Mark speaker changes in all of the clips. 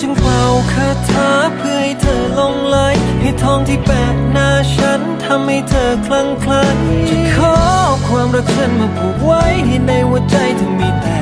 Speaker 1: จึงเป่าคาถาเพื่อให้เธอลงไหลให้ทองที่แปะหน้าฉันทำให้เธอคลั่งไคล้จะขอความรักฉันมาผูกไว้ให้ในหัวใจเธอมีแต่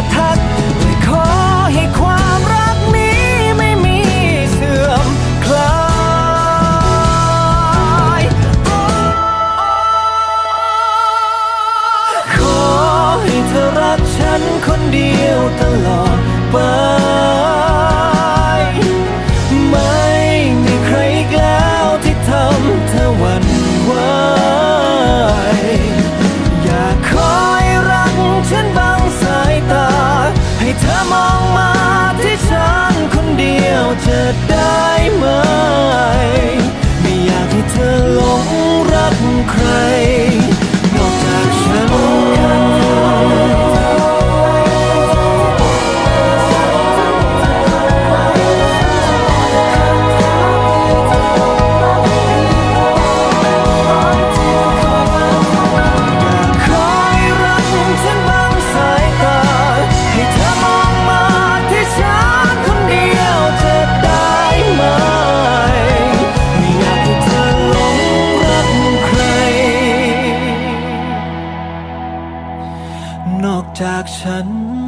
Speaker 1: จากฉัน